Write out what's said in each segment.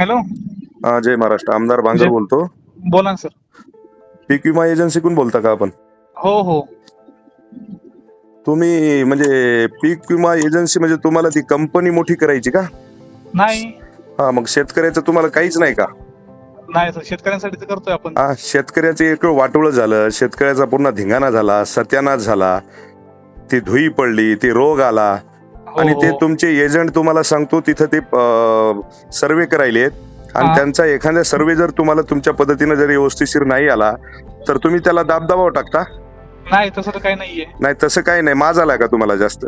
Hello. हा जय महाराष्ट्र. आमदार बांगर जय- बोलतो. बोला ना सर. पीक विमा एजन्सीकडून बोलता का आपण? हो हो. तुम्ही म्हणजे पीक विमा एजन्सी म्हणजे तुम्हाला ती कंपनी मोठी करायची का? नाही. हा मग शेतकऱ्याचं तुम्हाला काहीच नाही का? नाही सर. शेतकऱ्यांसाठी तर करतोय आपण. हा शेतकऱ्याचं एक वाटोळं झालं. शेतकऱ्याचा पूर्ण धिंगाणा झाला सत्यानाश झाला. ती धुई पडली ती रोग आला. आणि ते हो. तुमचे एजंट तुम्हाला सांगतो तिथं ते सर्वे करायलेत आणि हा. त्यांचा एखादा सर्वे जर तुम्हाला तुमच्या पद्धतीने जर व्यवस्थिशीर नाही आला तर तुम्ही त्याला दाबदाबाव टाकता? नाही तसं तर काही नाहीये. नाही तसं काही नाही. माझ आला का तुम्हाला जास्त.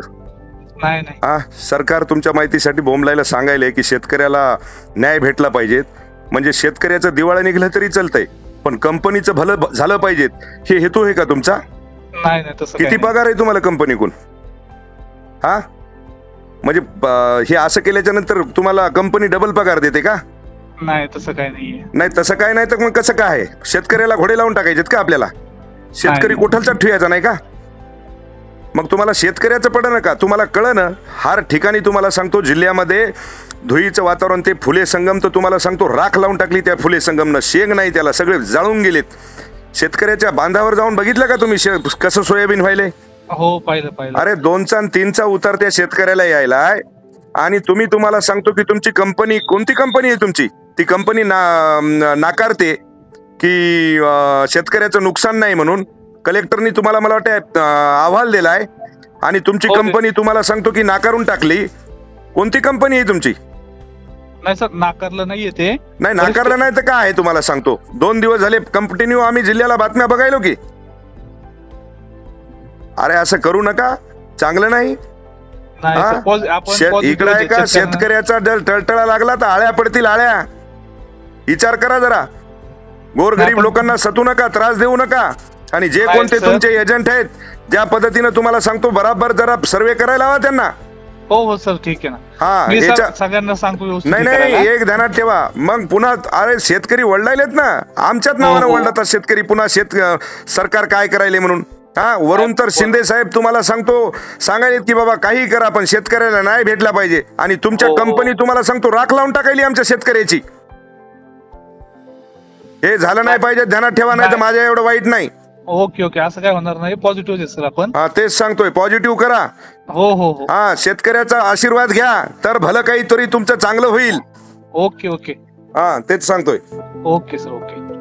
नाही नाही. हा सरकार तुमच्या माहितीसाठी बोंबलायला सांगायलंय की शेतकऱ्याला न्याय भेटला पाहिजेत. म्हणजे शेतकऱ्याचं दिवाळं निघलं तरी चालतंय पण कंपनीचं भलं झालं पाहिजेत. हे हेतू आहे का तुमचा? नाही किती. पगार आहे तुम्हाला कंपनीकडून हा? म्हणजे हे असं केल्याच्यानंतर तुम्हाला कंपनी डबल पगार देते का? नाही तसं काही नाहीये. नाही तसं काय नाही तर मग कसं काय आहे? शेतकऱ्याला घोडे लावून टाकायचेत का आपल्याला? शेतकरी नाही. कोठलचा ठेवायचा नाही का? मग तुम्हाला शेतकऱ्याचं पडणं का? तुम्हाला कळणं हर ठिकाणी तुम्हाला सांगतो जिल्ह्यामध्ये धुईचं वातावरण ते फुले संगम तर तुम्हाला सांगतो राख लावून टाकली त्या फुले संगमनं. शेंग नाही त्याला सगळे जाळून गेलेत. शेतकऱ्याच्या बांधावर जाऊन बघितलं का तुम्ही शे- कसं सोयाबीन व्हायले हो पाहिलं पाहिलं. अरे दोनचा आणि तीनचा उतार त्या शेतकऱ्याला यायलाय आणि तुम्ही तुम्हाला सांगतो की तुमची कंपनी कोणती कंपनी आहे तुमची? ती कंपनी ना नाकारते की अं, शेतकऱ्याचं नुकसान नाही म्हणून कलेक्टरनी तुम्हाला मला वाटतं अं, अहवाल दिलाय आणि तुमची हो, कंपनी तुम्हाला सांगतो की नाकारून टाकली. कोणती कंपनी आहे तुमची? नाही सर नाकारलं नाहीये ते. नाही नाकारलं नाही तर काय आहे तुम्हाला सांगतो? दोन दिवस झाले कंटिन्यू आम्ही जिल्ह्याला बातम्या बघायलो की. अरे असं करू नका. चांगलं नाही. हा? इकडे आहे का? शेतकऱ्याचा जर टळटळा लागला तर आळ्या पडतील आळ्या. विचार करा जरा. गोरगरीब लोकांना सतू नका त्रास देऊ नका. आणि जे कोणते. तुमचे एजंट आहेत ज्या पद्धतीनं तुम्हाला सांगतो बराबर जरा सर्वे करायला हवा त्यांना. हो हो सर ठीक आहे ना. हा सगळ्यांना सांगतो नाही हे नाही. एक ध्यानात ठेवा. मग पुन्हा अरे शेतकरी वळलायलेत ना. आमच्याच नावानं हो. वळतात शेतकरी पुन्हा शेत सरकार काय करायले म्हणून? हा वरून तर शिंदे साहेब तुम्हाला सांगतो सांगायलेत की बाबा काही करा पण शेतकऱ्याला नाही भेटला पाहिजे. आणि तुमच्या हो, हो. कंपनी तुम्हाला सांगतो राख लावून टाकायली आमच्या शेतकऱ्याची. हे झालं नाही पाहिजे ध्यानात ठेवा नाही. तर. माझ्या एवढं वाईट नाही. ओके ओके असं काय होणार नाही. पॉझिटिव्ह आपण. हा तेच सांगतोय पॉझिटिव्ह करा. हो हो हो. हा शेतकऱ्याचा आशीर्वाद घ्या तर भलं काहीतरी तुमचं चांगलं होईल. Okay okay. हा तेच सांगतोय. Okay sir okay.